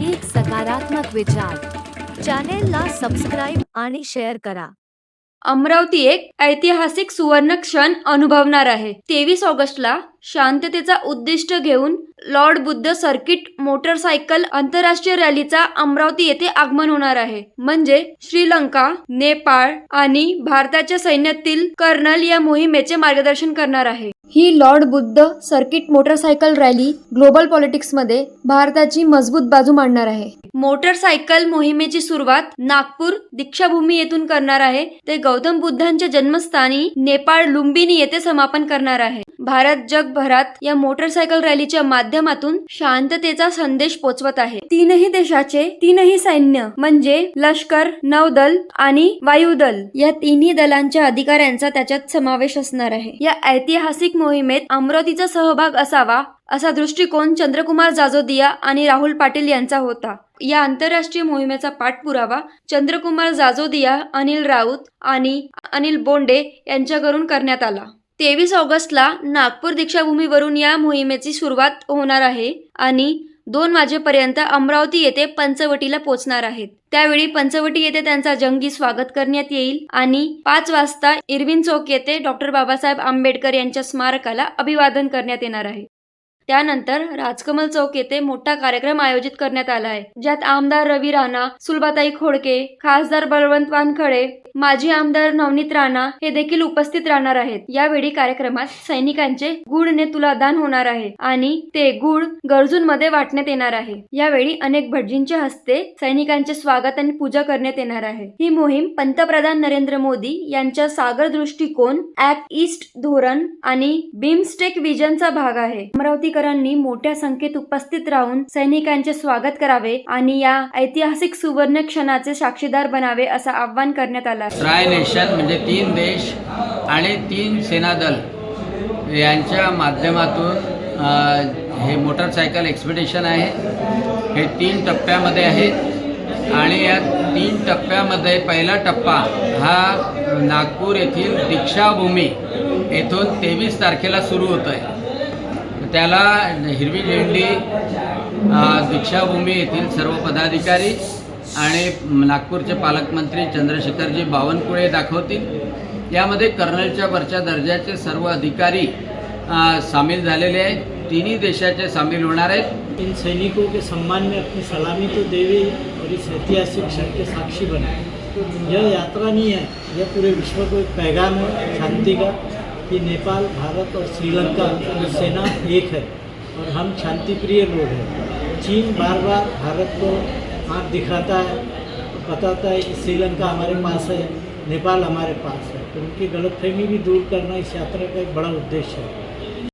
एक सकारात्मक विचार. चॅनेलला सबस्क्राईब आणि शेअर करा. अमरावती एक ऐतिहासिक सुवर्ण क्षण अनुभवणार आहे. तेवीस ऑगस्टला शांततेचा उद्दिष्ट घेऊन लॉर्ड बुद्ध सर्किट मोटरसायकल आंतरराष्ट्रीय रॅलीचा अमरावती येथे आगमन होणार आहे. म्हणजे श्रीलंका नेपाळ आणि भारताच्या सैन्यातील कर्नल या मोहिमेचे मार्गदर्शन करणार आहे. ही Lord Buddha circuit motorcycle rally global पॉलिटिक्समध्ये भारताची मजबूत बाजू मांडणार आहे. मोटरसायकल मोहिमेची सुरुवात नागपूर दीक्षाभूमी येथून करणार आहे. ते गौतम बुद्धांच्या जन्मस्थानी नेपाळ लुंबिनी येथे समापन करणार आहे. भारत जगभरात या मोटरसायकल रॅलीच्या माध्यमातून शांततेचा संदेश पोचवत आहे. तीनही देशाचे तीनही सैन्य म्हणजे लष्कर नौदल आणि वायुदल या तिन्ही दलांच्या अधिकाऱ्यांचा त्याच्यात समावेश असणार आहे. या ऐतिहासिक मोहिमेत अमरावतीचा सहभाग असावा असा दृष्टिकोन चंद्रकुमार जाजोदिया आणि राहुल पाटील यांचा होता. या आंतरराष्ट्रीय मोहिमेचा पाठपुरावा चंद्रकुमार जाजोदिया अनिल राऊत आणि अनिल बोंडे यांच्याकडून करण्यात आला. तेवीस ऑगस्टला नागपूर दीक्षाभूमीवरून या मोहिमेची सुरुवात होणार आहे आणि दोन वाजेपर्यंत अमरावती येथे पंचवटीला पोहोचणार आहेत. त्यावेळी पंचवटी येथे त्यांचा जंगी स्वागत करण्यात येईल आणि पाच वाजता इरविन चौक येथे डॉक्टर बाबासाहेब आंबेडकर यांच्या स्मारकाला अभिवादन करण्यात येणार आहे. त्यानंतर राजकमल चौक येथे मोठा कार्यक्रम आयोजित करण्यात आला आहे ज्यात आमदार रवी राणा सुलभाताई खोडके खासदार बळवंत वानखडे माजी आमदार नवनीत राणा हे देखील उपस्थित राहणार आहेत. यावेळी कार्यक्रमात सैनिकांचे गुळने तुलादान होणार आहे आणि ते गुळ गरजूंमध्ये वाटण्यात येणार आहे. यावेळी अनेक भटजींच्या हस्ते सैनिकांचे स्वागत आणि पूजा करण्यात येणार आहे. ही मोहीम पंतप्रधान नरेंद्र मोदी यांच्या सागर दृष्टिकोन ऍक्ट ईस्ट धोरण आणि बिमस्टेक विजनचा भाग आहे. अमरावती अमरावतीकरांनी मोठ्या संख्येत उपस्थित राहून सैनिकांचे स्वागत करावे आणि या ऐतिहासिक सुवर्ण क्षणाचे साक्षीदार बनावे असं आवाहन करण्यात आलं. ट्राय नेशन म्हणजे तीन देश आणि तीन सेनादल यांच्या माध्यमातून हे मोटरसायकल एक्सपिडिशन आहे. हे तीन टप्प्यामध्ये आहे आणि या तीन टप्प्यामध्ये पहिला टप्पा हा नागपूर येथील दीक्षाभूमी येथून तेवीस तारखेला सुरू होतो आहे त्याला हिरवी झेंडी दीक्षाभूमी येथील सर्व पदाधिकारी आणि नागपूरचे पालकमंत्री चंद्रशेखरजी बावनकुळे दाखवतील. यामध्ये कर्नलच्या वरच्या दर्जाचे सर्व अधिकारी सामील झालेले आहेत. तिन्ही देशाचे सामील होणार आहेत. इन सैनिकों के सम्मान में अपनी सलामी तो देवे और इस ऐतिहासिक क्षण के साक्षी बने। यह यात्रा नहीं है यह पूरे विश्व को एक पैगाम है शांति का। कि नेपाल, भारत और श्रीलंका की सेना एक है और हम शांतिप्रिय लोग हैं। चीन बार बार भारत को आँख दिखाता है, बताता है कि श्रीलंका हमारे पास है, नेपाल हमारे पास है। तो उनकी गलतफहमी भी दूर करना इस यात्रा का एक बड़ा उद्देश्य है।